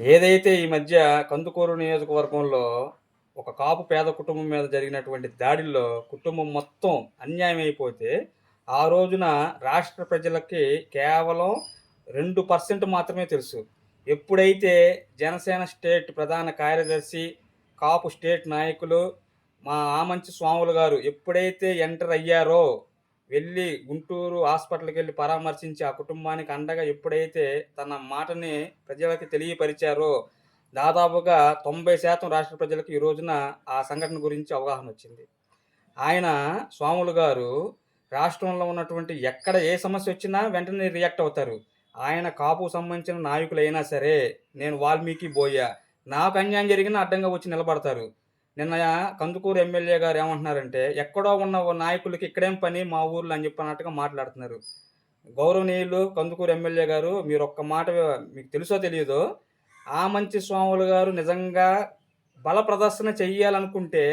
ఏదైతే ఈ మధ్య కందుకూరు నియోజకవర్గంలో ఒక కాపు పేద కుటుంబం మీద జరిగినటువంటి దాడిల్లో కుటుంబం మొత్తం అన్యాయం అయిపోతే ఆ రోజున రాష్ట్ర ప్రజలకి కేవలం రెండు పర్సెంట్ మాత్రమే తెలుసు. ఎప్పుడైతే జనసేన స్టేట్ ప్రధాన కార్యదర్శి కాపు స్టేట్ నాయకులు మా ఆమంచి స్వాములు గారు ఎప్పుడైతే ఎంటర్ అయ్యారో వెళ్ళి గుంటూరు హాస్పిటల్కి వెళ్ళి పరామర్శించి ఆ కుటుంబానికి అండగా ఎప్పుడైతే తన మాటని ప్రజలకి తెలియపరిచారో దాదాపుగా తొంభై శాతం రాష్ట్ర ప్రజలకు ఈ రోజున ఆ సంఘటన గురించి అవగాహన వచ్చింది. ఆయన స్వాములు గారు రాష్ట్రంలో ఉన్నటువంటి ఎక్కడ ఏ సమస్య వచ్చినా వెంటనే రియాక్ట్ అవుతారు. ఆయన కాపు సంబంధించిన నాయకులైనా సరే నేను వాల్మీకి బోయ నాకు అన్యాయం జరిగినా అడ్డంగా వచ్చి నిలబడతారు. నిన్న కందుకూరు ఎమ్మెల్యే గారు ఏమంటున్నారంటే ఎక్కడో ఉన్న నాయకులకి ఇక్కడేం పని? మా ఊర్లో అని చెప్పినట్టుగా మాట్లాడుతున్నారు. గౌరవనీయులు కందుకూరు ఎమ్మెల్యే గారు మీరు ఒక్క మాట మీకు తెలుసో తెలియదో ఆ మంచి స్వాములు గారు నిజంగా బల ప్రదర్శన చెయ్యాలనుకుంటే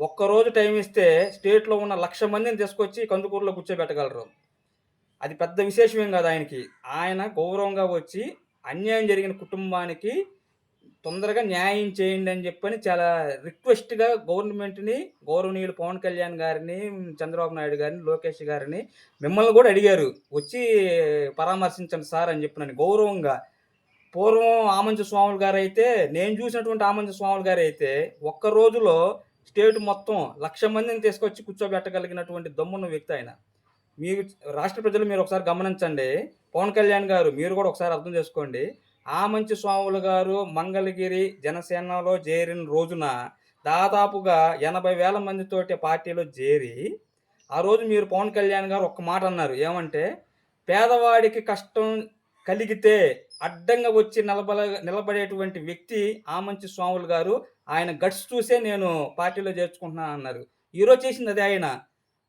ఒక్కరోజు టైం ఇస్తే స్టేట్లో ఉన్న లక్ష మందిని తీసుకొచ్చి కందుకూరులో కూర్చోబెట్టగలరు. అది పెద్ద విశేషమేం కాదు ఆయనకి. ఆయన గౌరవంగా వచ్చి అన్యాయం జరిగిన కుటుంబానికి తొందరగా న్యాయం చేయండి అని చెప్పని చాలా రిక్వెస్ట్గా గవర్నమెంట్ని గౌరవనీయులు పవన్ కళ్యాణ్ గారిని చంద్రబాబు నాయుడు గారిని లోకేష్ గారిని మిమ్మల్ని కూడా అడిగారు. వచ్చి పరామర్శించండి సార్ అని చెప్పినాను గౌరవంగా. పూర్వం ఆమంచ స్వాములు గారు అయితే నేను చూసినటువంటి ఆమంచ స్వాములు గారు అయితే ఒక్క రోజులో స్టేట్ మొత్తం లక్ష మందిని తీసుకొచ్చి కూర్చోబెట్టగలిగినటువంటి దమ్మున్న వ్యక్తి ఆయన. మీరు రాష్ట్ర ప్రజలు మీరు ఒకసారి గమనించండి. పవన్ కళ్యాణ్ గారు మీరు కూడా ఒకసారి అర్థం చేసుకోండి. ఆ స్వాములు గారు మంగళగిరి జనసేనలో చేరిన రోజున దాదాపుగా ఎనభై వేల మందితోటి పార్టీలో చేరి ఆ రోజు మీరు పవన్ కళ్యాణ్ గారు ఒక్క మాట అన్నారు. ఏమంటే పేదవాడికి కష్టం కలిగితే అడ్డంగా వచ్చి నిలబడ నిలబడేటువంటి వ్యక్తి ఆమంచి స్వాములు గారు ఆయన గట్స్ చూసే నేను పార్టీలో చేర్చుకుంటున్నాను అన్నారు ఈరోజు చేసింది అదే ఆయన.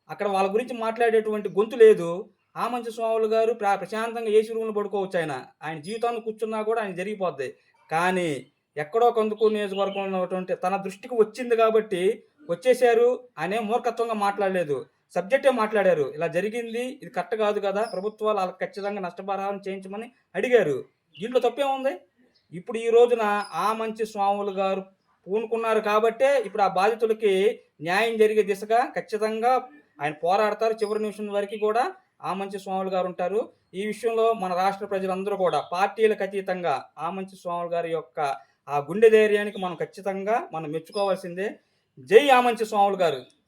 అక్కడ వాళ్ళ గురించి మాట్లాడేటువంటి గొంతు లేదు. ఆ మంచి స్వాములు గారు ప్రా ప్రశాంతంగా ఏసీ రూమ్లో పడుకోవచ్చు ఆయన. ఆయన జీవితాన్ని కూర్చున్నా కూడా ఆయన జరిగిపోద్ది. కానీ ఎక్కడో కందుకూరు నియోజకవర్గంలో ఉన్నటువంటి తన దృష్టికి వచ్చింది కాబట్టి వచ్చేసారు అనే మూర్ఖత్వంగా మాట్లాడలేదు. సబ్జెక్టే మాట్లాడారు. ఇలా జరిగింది. ఇది కరెక్ట్ కాదు కదా. ప్రభుత్వాలు వాళ్ళకి ఖచ్చితంగా నష్టపరిహారం చేయించమని అడిగారు. దీంట్లో తప్పేముంది ఇప్పుడు ఈ రోజున ఆ మంచి స్వాములు గారు పూనుకున్నారు కాబట్టే ఇప్పుడు ఆ బాధితులకి న్యాయం జరిగే దిశగా ఖచ్చితంగా ఆయన పోరాడతారు. చివరి నిమిషం వరకు కూడా ఆమంచి స్వాములు గారు ఉంటారు. ఈ విషయంలో మన రాష్ట్ర ప్రజలందరూ కూడా పార్టీలకు అతీతంగా ఆమంచి స్వాములు గారి యొక్క ఆ గుండె ధైర్యానికి మనం ఖచ్చితంగా మనం మెచ్చుకోవాల్సిందే. జై ఆమంచి స్వాములు గారు.